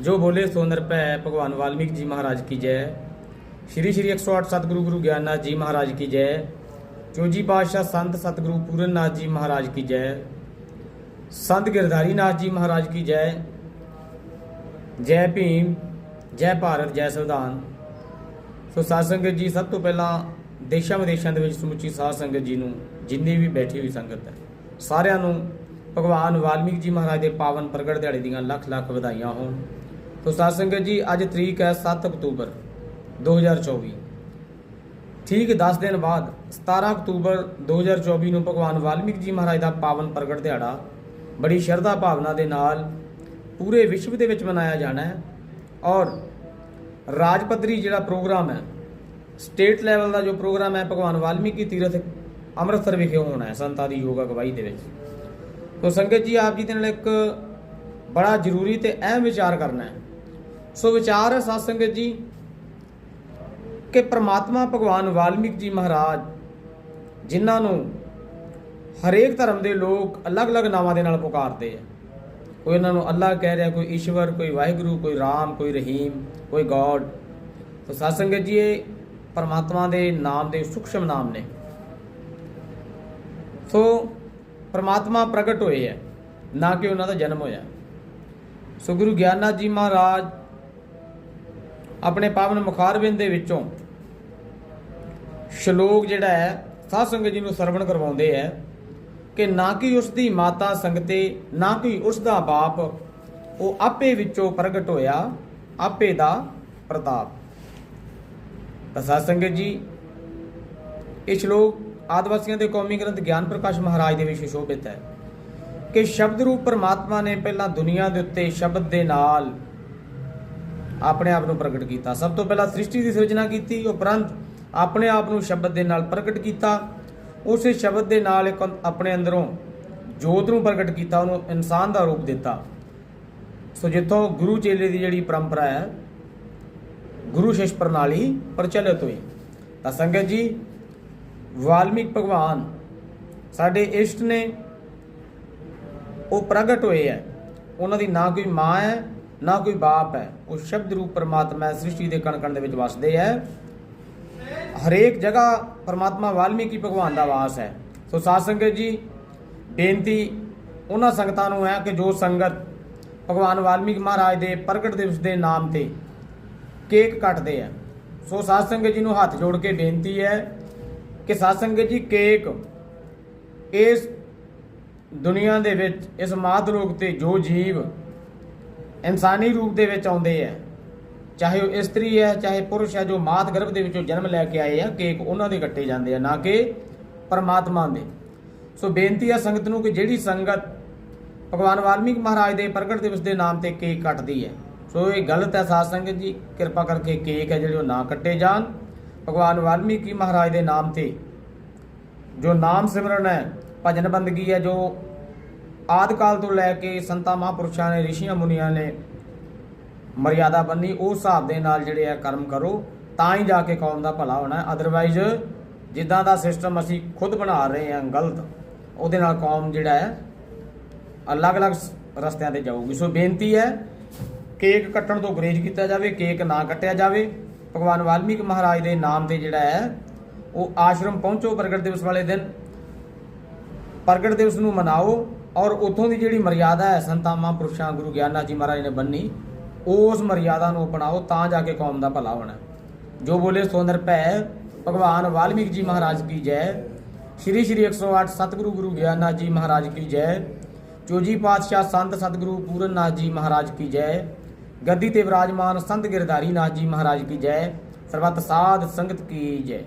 ਜੋ ਬੋਲੇ ਸੋ ਨਿਰਭੈ ਭਗਵਾਨ ਵਾਲਮੀਕ ਜੀ ਮਹਾਰਾਜ ਕੀ ਜੈ। ਸ਼੍ਰੀ ਸ਼੍ਰੀ 108 ਸਤਿਗੁਰੂ ਗੁਰੂ ਗਿਆਨਨਾਥ ਜੀ ਮਹਾਰਾਜ ਕੀ ਜੈ। ਚੌਜੀ ਪਾਤਸ਼ਾਹ ਸੰਤ ਸਤਿਗੁਰੂ ਪੂਰਨਨਾਥ ਜੀ ਮਹਾਰਾਜ ਕੀ ਜੈ। ਸੰਤ ਗਿਰਧਾਰੀ ਨਾਥ ਜੀ ਮਹਾਰਾਜ ਕੀ ਜੈ। ਜੈ ਭੀਮ, ਜੈ ਭਾਰਤ, ਜੈ ਸੰਵਿਧਾਨ। ਸੋ ਸਾਧ ਸੰਗਤ ਜੀ, ਸਭ ਤੋਂ ਪਹਿਲਾਂ ਦੇਸ਼ਾਂ ਵਿਦੇਸ਼ਾਂ ਦੇ ਵਿੱਚ ਸਮੁੱਚੀ ਸਾਧ ਸੰਗਤ ਜੀ ਨੂੰ ਜਿੰਨੀ ਵੀ ਬੈਠੀ ਹੋਈ ਸੰਗਤ ਹੈ, ਸਾਰਿਆਂ ਨੂੰ ਭਗਵਾਨ ਵਾਲਮੀਕ ਜੀ ਮਹਾਰਾਜ ਦੇ ਪਾਵਨ ਪ੍ਰਗਟ ਦਿਹਾੜੇ ਦੀਆਂ ਲੱਖ ਲੱਖ ਵਧਾਈਆਂ ਹੋਣ। ਸੋ ਸਾਧ ਸੰਗਤ ਜੀ, ਅੱਜ ਤਰੀਕ ਹੈ 7 ਅਕਤੂਬਰ 2024 ਠੀਕ 10 ਦਿਨ ਬਾਅਦ 17 ਅਕਤੂਬਰ 2024 ਨੂੰ ਭਗਵਾਨ ਵਾਲਮੀਕ ਜੀ ਮਹਾਰਾਜ ਦਾ ਪਾਵਨ ਪ੍ਰਗਟ ਦਿਹਾੜਾ ਬੜੀ ਸ਼ਰਧਾ ਭਾਵਨਾ ਦੇ ਨਾਲ ਪੂਰੇ ਵਿਸ਼ਵ ਦੇ ਵਿੱਚ ਮਨਾਇਆ ਜਾਣਾ ਹੈ ਔਰ ਰਾਜ ਪੱਧਰੀ ਜਿਹੜਾ ਪ੍ਰੋਗਰਾਮ ਹੈ, ਸਟੇਟ ਲੈਵਲ ਦਾ ਜੋ ਪ੍ਰੋਗਰਾਮ ਹੈ, ਭਗਵਾਨ ਵਾਲਮੀਕੀ ਤੀਰਥ ਅੰਮ੍ਰਿਤਸਰ ਵਿਖੇ ਹੋਣਾ ਹੈ, ਸੰਤਾਂ ਦੀ ਯੋਗਾ ਅਗਵਾਈ ਦੇ ਵਿੱਚ। ਸੋ ਸੰਗਤ ਜੀ, ਆਪ ਜੀ ਦੇ ਨਾਲ ਇੱਕ ਬੜਾ ਜ਼ਰੂਰੀ ਤੇ ਅਹਿਮ ਵਿਚਾਰ ਕਰਨਾ ਹੈ। ਸੋ ਵਿਚਾਰ ਹੈ ਸਾਧ ਸੰਗਤ ਜੀ, ਕਿ ਪ੍ਰਮਾਤਮਾ ਭਗਵਾਨ ਵਾਲਮੀਕ ਜੀ ਮਹਾਰਾਜ, ਜਿਨ੍ਹਾਂ ਨੂੰ ਹਰੇਕ ਧਰਮ ਦੇ ਲੋਕ ਅਲੱਗ-ਅਲੱਗ ਨਾਵਾਂ ਦੇ ਨਾਲ ਪੁਕਾਰਦੇ ਆ। ਕੋਈ ਇਹਨਾਂ ਨੂੰ ਅੱਲਾ ਕਹਿ ਰਿਹਾ, ਕੋਈ ਈਸ਼ਵਰ, ਕੋਈ ਵਾਹਿਗੁਰੂ, ਕੋਈ ਰਾਮ, ਕੋਈ ਰਹੀਮ, ਕੋਈ ਗੋਡ। ਸੋ ਸਾਧ ਸੰਗਤ ਜੀ, ਇਹ ਪਰਮਾਤਮਾ ਦੇ ਨਾਮ ਦੇ ਸੂਖਸ਼ਮ ਨਾਮ ਨੇ। ਸੋ ਪਰਮਾਤਮਾ ਪ੍ਰਗਟ ਹੋਏ ਹੈ ਨਾ ਕਿ ਉਹਨਾਂ ਦਾ ਜਨਮ ਹੋਇਆ। ਸੋ ਗੁਰੂ ਗਿਆਨਨਾਥ ਜੀ ਮਹਾਰਾਜ ਆਪਣੇ ਪਾਵਨ ਮੁਖਾਰਬਿੰਦ ਦੇ ਵਿੱਚੋਂ ਸ਼ਲੋਕ ਜਿਹੜਾ ਹੈ, ਸਾਧ ਸੰਗਤ ਜੀ ਨੂੰ ਸਰਵਣ ਕਰਵਾਉਂਦੇ ਹੈ ਕਿ ਨਾ ਕਿ ਉਸ ਦੀ ਮਾਤਾ ਸੰਗਤੇ, ਨਾ ਕਿ ਉਸ ਦਾ ਬਾਪ, ਉਹ ਆਪੇ ਵਿੱਚੋਂ ਪ੍ਰਗਟ ਹੋਇਆ, ਆਪੇ ਦਾ ਪ੍ਰਤਾਪ। ਤਾਂ ਸਾਧ ਸੰਗਤ ਜੀ, ਇਹ ਸ਼ਲੋਕ ਆਦਿਵਾਸੀਆਂ ਦੇ ਕੌਮੀ ਗ੍ਰੰਥ ਗਿਆਨ ਪ੍ਰਕਾਸ਼ ਮਹਾਰਾਜ ਦੇ ਵਿੱਚ ਸ਼ੋਭਿਤ ਹੈ ਕਿ ਸ਼ਬਦ ਰੂਪ ਪਰਮਾਤਮਾ ਨੇ ਪਹਿਲਾਂ ਦੁਨੀਆ ਦੇ ਉੱਤੇ ਸ਼ਬਦ ਦੇ ਨਾਲ ਆਪਣੇ ਆਪ ਨੂੰ ਪ੍ਰਗਟ ਕੀਤਾ। ਸਭ ਤੋਂ ਪਹਿਲਾਂ ਸ੍ਰਿਸ਼ਟੀ ਦੀ ਸਿਰਜਣਾ ਕੀਤੀ, ਉਪਰੰਤ ਆਪਣੇ ਆਪ ਨੂੰ ਸ਼ਬਦ ਦੇ ਨਾਲ ਪ੍ਰਗਟ ਕੀਤਾ। ਉਸੇ ਸ਼ਬਦ ਦੇ ਨਾਲ ਇੱਕ ਆਪਣੇ ਅੰਦਰੋਂ ਜੋਤ ਨੂੰ ਪ੍ਰਗਟ ਕੀਤਾ, ਉਹਨੂੰ ਇਨਸਾਨ ਦਾ ਰੂਪ ਦਿੱਤਾ। ਸੋ ਜਿੱਥੋਂ ਗੁਰੂ ਚੇਲੇ ਦੀ ਜਿਹੜੀ ਪਰੰਪਰਾ ਹੈ, ਗੁਰੂ ਸ਼ਿਸ਼ ਪ੍ਰਣਾਲੀ ਪ੍ਰਚਲਿਤ ਹੋਈ। ਤਾਂ ਸੰਗਤ ਜੀ, ਵਾਲਮੀਕ ਭਗਵਾਨ ਸਾਡੇ ਇਸ਼ਟ ਨੇ, ਉਹ ਪ੍ਰਗਟ ਹੋਏ ਹੈ। ਉਹਨਾਂ ਦੀ ਨਾ ਕੋਈ ਮਾਂ ਹੈ ਨਾ ਕੋਈ ਬਾਪ ਹੈ। ਉਹ ਸ਼ਬਦ ਰੂਪ ਪਰਮਾਤਮਾ ਸ੍ਰਿਸ਼ਟੀ ਦੇ ਕਣ ਕਣ ਦੇ ਵਿੱਚ ਵਸਦੇ ਹੈ। ਹਰੇਕ ਜਗ੍ਹਾ ਪਰਮਾਤਮਾ ਵਾਲਮੀਕੀ ਭਗਵਾਨ ਦਾ ਵਾਸ ਹੈ। ਸੋ ਸਾਧ ਸੰਗਤ ਜੀ, ਬੇਨਤੀ ਉਹਨਾਂ ਸੰਗਤਾਂ ਨੂੰ ਹੈ ਕਿ ਜੋ ਸੰਗਤ ਭਗਵਾਨ ਵਾਲਮੀਕ ਮਹਾਰਾਜ ਦੇ ਪ੍ਰਗਟ ਦਿਵਸ ਦੇ ਨਾਮ ਤੇ ਕੇਕ ਕੱਟਦੇ ਆ ਸੋ ਸਾਧ ਸੰਗਤ ਜੀ ਨੂੰ ਹੱਥ ਜੋੜ ਕੇ ਬੇਨਤੀ ਹੈ ਕਿ ਸਾਧ ਸੰਗਤ ਜੀ, ਕੇਕ ਇਸ ਦੁਨੀਆ ਦੇ ਵਿੱਚ, ਇਸ ਮਾਤ ਲੋਕ ਤੇ ਜੋ ਜੀਵ ਇਨਸਾਨੀ ਰੂਪ ਦੇ ਵਿੱਚ ਆਉਂਦੇ ਆ। ਚਾਹੇ ਉਹ ਇਸਤਰੀ ਹੈ ਚਾਹੇ ਪੁਰਸ਼ ਹੈ ਜੋ ਮਾਤ ਗਰਭ ਦੇ ਵਿੱਚੋਂ ਜਨਮ ਲੈ ਕੇ ਆਏ ਆ, ਕੇਕ ਉਹਨਾਂ ਦੇ ਕੱਟੇ ਜਾਂਦੇ ਆ, ਨਾ ਕਿ ਪਰਮਾਤਮਾ ਦੇ। ਸੋ ਬੇਨਤੀ ਹੈ ਸੰਗਤ ਨੂੰ ਕਿ ਜਿਹੜੀ ਸੰਗਤ ਭਗਵਾਨ ਵਾਲਮੀਕ ਮਹਾਰਾਜ ਦੇ ਪ੍ਰਗਟ ਦਿਵਸ ਦੇ ਨਾਮ ਤੇ ਕੇਕ ਕੱਟਦੀ ਹੈ ਸੋ ਇਹ ਗਲਤ ਹੈ ਸਾਧ ਸੰਗਤ ਜੀ, ਕਿਰਪਾ ਕਰਕੇ ਕੇਕ ਹੈ ਜਿਹੜੇ ਉਹ ਨਾ ਕੱਟੇ ਜਾਣ। ਭਗਵਾਨ ਵਾਲਮੀਕੀ ਮਹਾਰਾਜ ਦੇ ਨਾਮ ਤੇ ਜੋ ਨਾਮ ਸਿਮਰਨ ਹੈ, ਭਜਨ ਬੰਦਗੀ ਹੈ ਜੋ ਆਦਿ ਕਾਲ ਤੋਂ ਲੈ ਕੇ ਸੰਤਾਂ ਮਹਾਂਪੁਰਸ਼ਾਂ ਨੇ, ਰਿਸ਼ੀਆਂ ਮੁਨੀਆਂ ਨੇ ਮਰਿਆਦਾ ਬੰਨੀ, ਉਸ ਹਿਸਾਬ ਦੇ ਨਾਲ ਜਿਹੜੇ ਆ ਕਰਮ ਕਰੋ, ਤਾਂ ਹੀ ਜਾ ਕੇ ਕੌਮ ਦਾ ਭਲਾ ਹੋਣਾ। ਹੈ ਅਦਰਵਾਈਜ਼ ਜਿੱਦਾਂ ਦਾ ਸਿਸਟਮ ਅਸੀਂ ਖੁਦ ਬਣਾ ਰਹੇ ਹਾਂ, ਗਲਤ, ਉਹਦੇ ਨਾਲ ਕੌਮ ਜਿਹੜਾ ਹੈ, ਅਲੱਗ-ਅਲੱਗ ਸ- ਰਸਤਿਆਂ ਤੇ ਜਾਊਗੀ। ਸੋ ਬੇਨਤੀ ਹੈ, ਕੇਕ ਕੱਟਣ ਤੋਂ ਗੁਰੇਜ਼ ਕੀਤਾ ਜਾਵੇ, ਕੇਕ ਨਾ ਕੱਟਿਆ ਜਾਵੇ। ਭਗਵਾਨ ਵਾਲਮੀਕ ਮਹਾਰਾਜ ਦੇ ਨਾਮ ਤੇ ਜਿਹੜਾ ਹੈ, ਉਹ ਆਸ਼ਰਮ ਪਹੁੰਚੋ ਪ੍ਰਗਟ ਦਿਵਸ ਵਾਲੇ ਦਿਨ। ਪ੍ਰਗਟ ਦਿਵਸ ਨੂੰ ਮਨਾਓ। ਔਰ ਉਥੋਂ ਦੀ ਜਿਹੜੀ ਮਰਿਆਦਾ ਹੈ ਸੰਤਾਂ ਪੁਰਸ਼ਾਂ ਗੁਰੂ ਗਿਆਨਨਾਥ ਜੀ ਮਹਾਰਾਜ ਨੇ ਬੰਨੀ, ਉਸ ਮਰਿਆਦਾ ਨੂੰ ਅਪਣਾਓ ਤਾਂ ਜਾ ਕੇ ਕੌਮ ਦਾ ਭਲਾ ਹੋਣਾ। ਜੋ ਬੋਲੇ ਸੋ ਨਿਰਭੈ ਭਗਵਾਨ ਵਾਲਮੀਕ ਜੀ ਮਹਾਰਾਜ ਕੀ ਜੈ। ਸ਼੍ਰੀ ਸ਼੍ਰੀ 108 ਸਤਿਗੁਰੂ ਗੁਰੂ ਗਿਆਨਨਾਥ ਜੀ ਮਹਾਰਾਜ ਕੀ ਜੈ। ਚੋਜੀ ਪਾਤਸ਼ਾਹ ਸੰਤ ਸਤਿਗੁਰੂ ਪੂਰਨਨਾਥ ਜੀ ਮਹਾਰਾਜ ਕੀ ਜੈ। ਗੱਦੀ ਤੇ ਵਿਰਾਜਮਾਨ ਸੰਤ ਗਿਰਧਾਰੀ ਨਾਥ ਜੀ ਮਹਾਰਾਜ ਕੀ ਜੈ। ਸਰਬੱਤ ਸਾਧ ਸੰਗਤ ਕੀ ਜੈ।